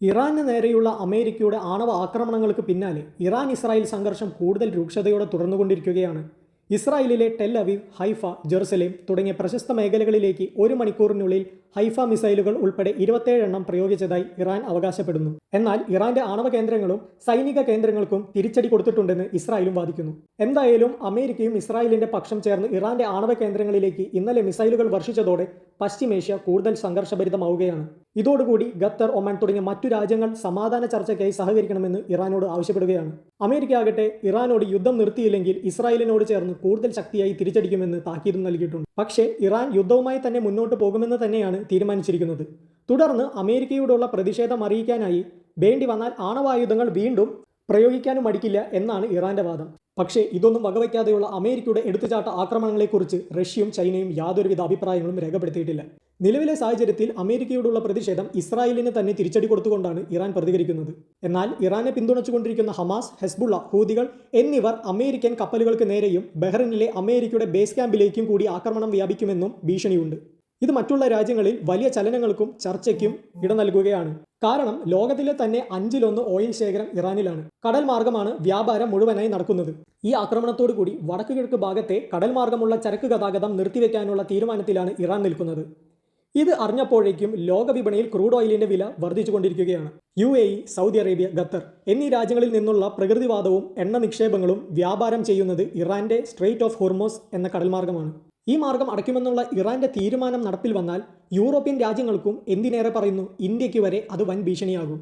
ഇറാന് നേരെയുള്ള അമേരിക്കയുടെ ആണവ ആക്രമണങ്ങൾക്ക് പിന്നാലെ ഇറാൻ ഇസ്രായേൽ സംഘർഷം കൂടുതൽ രൂക്ഷതയോടെ തുടർന്നുകൊണ്ടിരിക്കുകയാണ്. ഇസ്രായേലിലെ ടെൽ അവീവ് ഹൈഫ ജെറുസലേം തുടങ്ങിയ പ്രശസ്ത മേഖലകളിലേക്ക് ഒരു മണിക്കൂറിനുള്ളിൽ ഹൈഫ മിസൈലുകൾ ഉൾപ്പെടെ ഇരുപത്തേഴെണ്ണം പ്രയോഗിച്ചതായി ഇറാൻ അവകാശപ്പെടുന്നു. എന്നാൽ ഇറാന്റെ ആണവ കേന്ദ്രങ്ങളും സൈനിക കേന്ദ്രങ്ങൾക്കും തിരിച്ചടി കൊടുത്തിട്ടുണ്ടെന്ന് ഇസ്രായേലും വാദിക്കുന്നു. എന്തായാലും അമേരിക്കയും ഇസ്രായേലിന്റെ പക്ഷം ചേർന്ന് ഇറാന്റെ ആണവ കേന്ദ്രങ്ങളിലേക്ക് ഇന്നലെ മിസൈലുകൾ വർഷിച്ചതോടെ പശ്ചിമേഷ്യ കൂടുതൽ സംഘർഷഭരിതമാവുകയാണ്. ഇതോടുകൂടി ഖത്തർ ഒമാൻ തുടങ്ങിയ മറ്റു രാജ്യങ്ങൾ സമാധാന ചർച്ചയ്ക്കായി സഹകരിക്കണമെന്ന് ഇറാനോട് ആവശ്യപ്പെടുകയാണ്. അമേരിക്ക ആകട്ടെ ഇറാനോട് യുദ്ധം നിർത്തിയില്ലെങ്കിൽ ഇസ്രായേലിനോട് ചേർന്ന് കൂടുതൽ ശക്തിയായി തിരിച്ചടിക്കുമെന്ന് താക്കീതും നൽകിയിട്ടുണ്ട്. പക്ഷേ ഇറാൻ യുദ്ധവുമായി തന്നെ മുന്നോട്ട് പോകുമെന്ന് തന്നെയാണ് തീരുമാനിച്ചിരിക്കുന്നത്. തുടർന്ന് അമേരിക്കയോടുള്ള പ്രതിഷേധം അറിയിക്കാനായി വേണ്ടി വന്നാൽ ആണവായുധങ്ങൾ വീണ്ടും പ്രയോഗിക്കാനും മടിക്കില്ല എന്നാണ് ഇറാന്റെ വാദം. പക്ഷേ ഇതൊന്നും വകവയ്ക്കാതെയുള്ള അമേരിക്കയുടെ എടുത്തുചാട്ട ആക്രമണങ്ങളെക്കുറിച്ച് റഷ്യയും ചൈനയും യാതൊരുവിധ അഭിപ്രായങ്ങളും രേഖപ്പെടുത്തിയിട്ടില്ല. നിലവിലെ സാഹചര്യത്തിൽ അമേരിക്കയോടുള്ള പ്രതിഷേധം ഇസ്രായേലിനെ തന്നെ തിരിച്ചടി കൊടുത്തുകൊണ്ടാണ് ഇറാൻ പ്രതികരിക്കുന്നത്. എന്നാൽ ഇറാനെ പിന്തുണച്ചുകൊണ്ടിരിക്കുന്ന ഹമാസ് ഹെസ്ബുള്ള ഹൂതികൾ എന്നിവർ അമേരിക്കൻ കപ്പലുകൾക്ക് നേരെയും ബഹ്റിനിലെ അമേരിക്കയുടെ ബേസ് ക്യാമ്പിലേക്കും കൂടി ആക്രമണം വ്യാപിക്കുമെന്നും ഭീഷണിയുണ്ട്. ഇത് മറ്റുള്ള രാജ്യങ്ങളിൽ വലിയ ചലനങ്ങൾക്കും ചർച്ചയ്ക്കും ഇട നൽകുകയാണ്. കാരണം ലോകത്തിലെ തന്നെ അഞ്ചിലൊന്ന് ഓയിൽ ശേഖരം ഇറാനിലാണ്. കടൽ മാർഗമാണ് വ്യാപാരം മുഴുവനായി നടക്കുന്നത്. ഈ ആക്രമണത്തോടു കൂടി വടക്കു കിഴക്ക് ഭാഗത്തെ കടൽ മാർഗമുള്ള ചരക്ക് ഗതാഗതം നിർത്തിവെക്കാനുള്ള തീരുമാനത്തിലാണ് ഇറാൻ നിൽക്കുന്നത്. ഇത് അറിഞ്ഞപ്പോഴേക്കും ലോകവിപണിയിൽ ക്രൂഡ് ഓയിലിന്റെ വില വർദ്ധിച്ചുകൊണ്ടിരിക്കുകയാണ്. U A E Saudi Arabia Qatar എന്നീ രാജ്യങ്ങളിൽ നിന്നുള്ള പ്രകൃതിവാദവും എണ്ണ നിക്ഷേപങ്ങളും വ്യാപാരം ചെയ്യുന്നത് ഇറാന്റെ സ്ട്രെയിറ്റ് ഓഫ് ഹോർമോസ് എന്ന കടൽമാർഗമാണ്. ഈ മാർഗം അടയ്ക്കുമെന്നുള്ള ഇറാന്റെ തീരുമാനം നടപ്പിൽ വന്നാൽ യൂറോപ്യൻ രാജ്യങ്ങൾക്കും എന്തിനേറെ പറയുന്നു ഇന്ത്യയ്ക്ക് വരെ അത് വൻ ഭീഷണിയാകും.